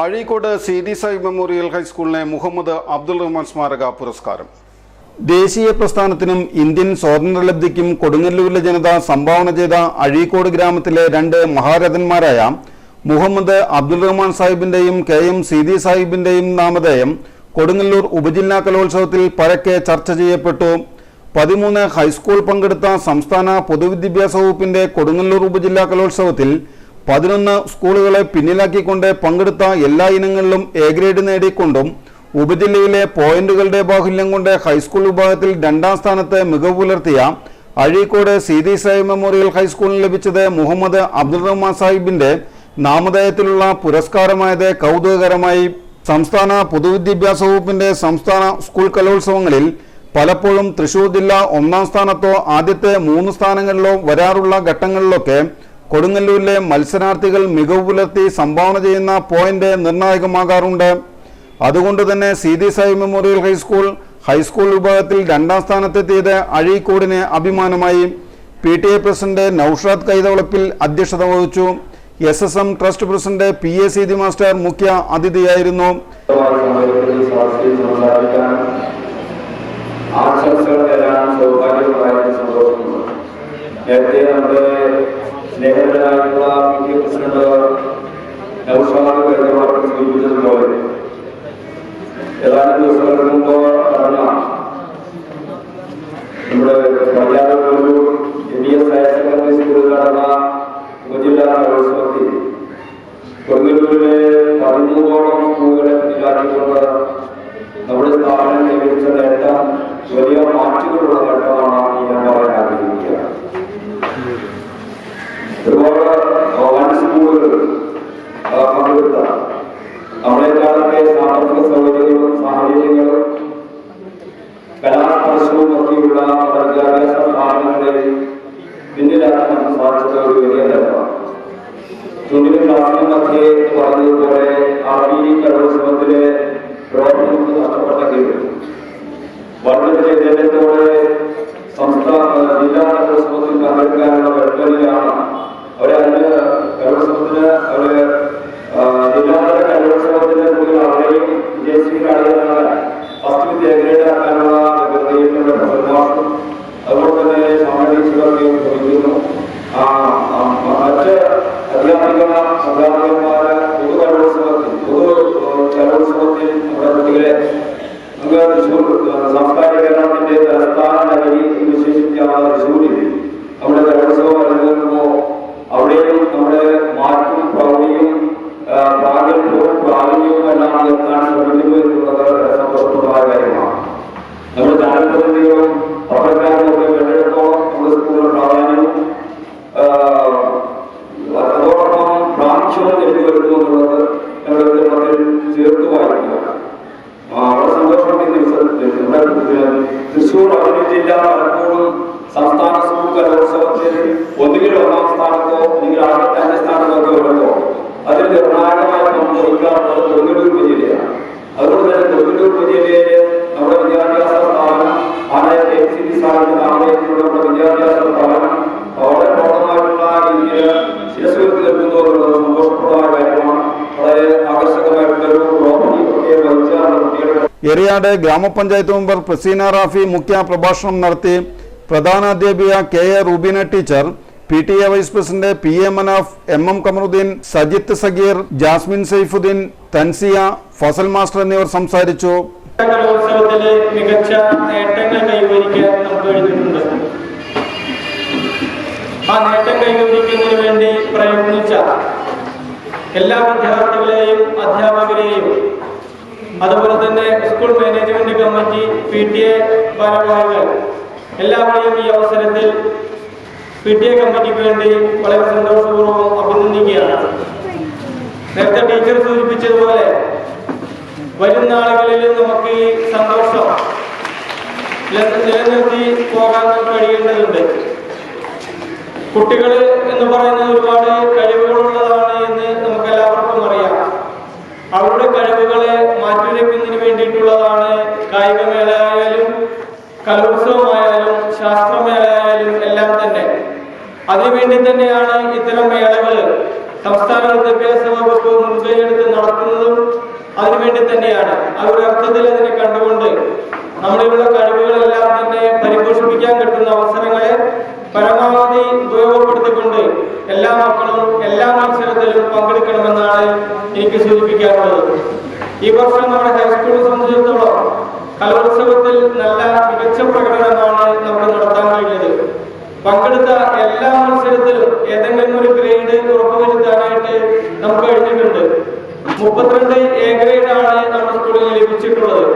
Azhikode C D Sai memorial ഹൈസ്കൂളിനെ Muhammad Abdul Rahman സ്മാരക പുരസ്കാരം. ദേശീയ പ്രസ്ഥാനത്തിനും ഇന്ത്യൻ സ്വാതന്ത്ര്യലബ്ധിക്കും കൊടുങ്ങല്ലൂരിലെ ജനത സംഭാവന ചെയ്ത അഴീക്കോട് ഗ്രാമത്തിലെ രണ്ട് മഹാരഥന്മാരായ മുഹമ്മദ് അബ്ദുൾ റഹ്മാൻ സാഹിബിന്റെയും കെ എം സീതി സാഹിബിന്റെയും നാമധേയം കൊടുങ്ങല്ലൂർ ഉപജില്ലാ കലോത്സവത്തിൽ പരക്കെ ചർച്ച ചെയ്യപ്പെട്ടു. പതിമൂന്ന് ഹൈസ്കൂൾ പങ്കെടുത്ത സംസ്ഥാന പൊതുവിദ്യാഭ്യാസ വകുപ്പിന്റെ കൊടുങ്ങല്ലൂർ ഉപജില്ലാ കലോത്സവത്തിൽ പതിനൊന്ന് സ്കൂളുകളെ പിന്നിലാക്കിക്കൊണ്ട് പങ്കെടുത്ത എല്ലാ ഇനങ്ങളിലും എ ഗ്രേഡ് നേടിക്കൊണ്ടും ഉപജില്ലയിലെ പോയിന്റുകളുടെ ബാഹുല്യം കൊണ്ട് ഹൈസ്കൂൾ വിഭാഗത്തിൽ രണ്ടാം സ്ഥാനത്ത് മികവ് പുലർത്തിയ അഴീക്കോട് സീതി സാഹിബ് മെമ്മോറിയൽ ഹൈസ്കൂളിന് ലഭിച്ചത് മുഹമ്മദ് അബ്ദുൾ റഹ്മാൻ സാഹിബിന്റെ നാമധേയത്തിലുള്ള പുരസ്കാരമായത് കൗതുകകരമായി. സംസ്ഥാന പൊതുവിദ്യാഭ്യാസ വകുപ്പിന്റെ സംസ്ഥാന സ്കൂൾ കലോത്സവങ്ങളിൽ പലപ്പോഴും തൃശൂർ ജില്ല ഒന്നാം സ്ഥാനത്തോ ആദ്യത്തെ മൂന്ന് സ്ഥാനങ്ങളിലോ വരാറുള്ള ഘട്ടങ്ങളിലൊക്കെ കൊടുങ്ങല്ലൂരിലെ മത്സരാർത്ഥികൾ മികവ് പുലർത്തി സംഭാവന ചെയ്യുന്ന പോയിന്റ് നിർണായകമാകാറുണ്ട്. അതുകൊണ്ട് തന്നെ C D Sai memorial high school high school വിഭാഗത്തിൽ രണ്ടാം സ്ഥാനത്തെത്തിയത് അഴീക്കോടിന് അഭിമാനമായി. P T A president Naushad Kaithavalappil അധ്യക്ഷത വഹിച്ചു. S S M trust president P A Seethi master മുഖ്യ അതിഥിയായിരുന്നു. ആശംസകൾ നേരത്തെ നമ്മുടെ സ്നേഹിതരായിട്ടുള്ള പി ടി പ്രസിഡന്റ് നൗഷാദ് കരുതവാർക്ക് സൂചിപ്പിച്ചതുപോലെ कलाम परसों मकी उड़ा पर जाकर सब आनंद दे दिन रात हम साथ चलो ये रहता तुमने काफ़ी मथे तुम्हारे बोले അധ്യാപിക അധ്യാപകന്മാര് പൊതു കലോത്സവത്തിൽ പൊതു ഏഹ്, കലോത്സവത്തിൽ നമ്മുടെ കുട്ടികളെ നമുക്ക് തൃശ്ശൂർ ഏഹ്, സാംസ്കാരിക കേരളത്തിന്റെ തലസ്ഥാന നഗരി എന്ന് വിശേഷിപ്പിക്കാവുന്ന തൃശ്ശൂരിൽ നമ്മുടെ കലോത്സവം അരങ്ങേറുമ്പോൾ അവിടെയും നമ്മുടെ മാറ്റും പ്രൗഢിയും ഏഹ്, പ്രാഗൽഭ്യവും പ്രാവീണ്യവും എല്ലാം ഉയർത്താൻ സംസ്ഥാന സ്കൂൾ കലോത്സവത്തിൽ ഒന്നുകിൽ ഒന്നാം സ്ഥാനത്തോ അല്ലെങ്കിൽ ആദ്യത്തെ അഞ്ച് സ്ഥാനത്തോ ഒക്കെ വരുമ്പോൾ അതിൽ നിർണായകമായ പങ്ക് വഹിക്കാറുള്ളത് കൊടുങ്ങല്ലൂർ ഉപജില്ലയാണ്. അതുകൊണ്ട് തന്നെ കൊടുങ്ങല്ലൂർ ഉപജില്ലയിലെ നമ്മുടെ വിദ്യാഭ്യാസ സ്ഥാപനം ആനയ കെ സി ബി സ്ഥാപനം നാമയത്തിലുള്ള നമ്മുടെ വിദ്യാഭ്യാസ സ്ഥാപനം വളരെ പ്രൗഢമായിട്ടുള്ള രീതിയിൽ ശിരസ്വരത്തിൽ എത്തുന്നു എന്നുള്ളത് സന്തോഷപ്രദമായ കാര്യമാണ്. വളരെ ആകർഷകമായിട്ടുള്ള ഒരു ട്രോഫി ഒക്കെ വഹിച്ച നമ്മുടെ കുട്ടികളുടെ എറിയാട് ഗ്രാമപഞ്ചായത്ത് മെമ്പർ പ്രസീന റാഫി മുഖ്യ പ്രഭാഷണം നടത്തി പ്രധാന അധ്യാപിക K A Rubina teacher P T A vice president P A Manaf M M Kamaruddin Sajith Sagir Jasmin Saifuddin Tansiya Fazal master എന്നിവർ സംസാരിച്ചു. മികച്ച നേട്ടങ്ങൾ കൈവരിക്കാൻ വേണ്ടി പ്രയത്നിച്ച എല്ലാ വിദ്യാർത്ഥികളെയും അധ്യാപകരെയും അതുപോലെ തന്നെ school management committee P T A ഭാരവാഹികൾ എല്ലാവരെയും ഈ അവസരത്തിൽ പി ടി എ കമ്മിറ്റിക്ക് വേണ്ടി വളരെ സന്തോഷപൂർവം അഭിനന്ദിക്കുകയാണ്. നേരത്തെ ടീച്ചർ സൂചിപ്പിച്ചതുപോലെ വരും നാളുകളിൽ നമുക്ക് ഈ സന്തോഷം നില- നിലനിർത്തി പോകാൻ കഴിയേണ്ടതുണ്ട്. കുട്ടികൾ എന്ന് പറയുന്നത് ഒരുപാട് ശാസ്ത്രമേളയായാലും എല്ലാം തന്നെ. അതിനുവേണ്ടി തന്നെയാണ് ഇത്തരം മേളകൾ സംസ്ഥാന വിദ്യാഭ്യാസ വകുപ്പ് മുൻകൈയെടുത്ത് നടത്തുന്നതും അതിനുവേണ്ടി തന്നെയാണ്. ഒരു അർത്ഥത്തിൽ അതിനെ കണ്ടുകൊണ്ട് നമ്മളിലുള്ള കഴിവുകളെല്ലാം തന്നെ പരിപോഷിപ്പിക്കാൻ കിട്ടുന്ന അവസരങ്ങളെ പരമാവധി ഉപയോഗപ്പെടുത്തിക്കൊണ്ട് എല്ലാ മക്കളും എല്ലാ മത്സരത്തിലും പങ്കെടുക്കണമെന്നാണ് എനിക്ക് സൂചിപ്പിക്കാറുള്ളത് ഈ വർഷം നമ്മുടെ ഹൈസ്കൂളിനെ സംബന്ധിച്ചിടത്തോളം കലോത്സവത്തിൽ നല്ല മികച്ച പ്രകടനമാണ് നമ്മൾ നടത്താൻ കഴിഞ്ഞത്. പങ്കെടുത്ത എല്ലാ മത്സരത്തിലും ഏതെങ്കിലും ഒരു ഗ്രേഡ് ഉറപ്പുവരുത്താനായിട്ട് നമുക്ക് കഴിഞ്ഞിട്ടുണ്ട്. മുപ്പത്തിരണ്ട് എ ഗ്രേഡാണ് നമ്മുടെ സ്കൂളിൽ ലഭിച്ചിട്ടുള്ളത്.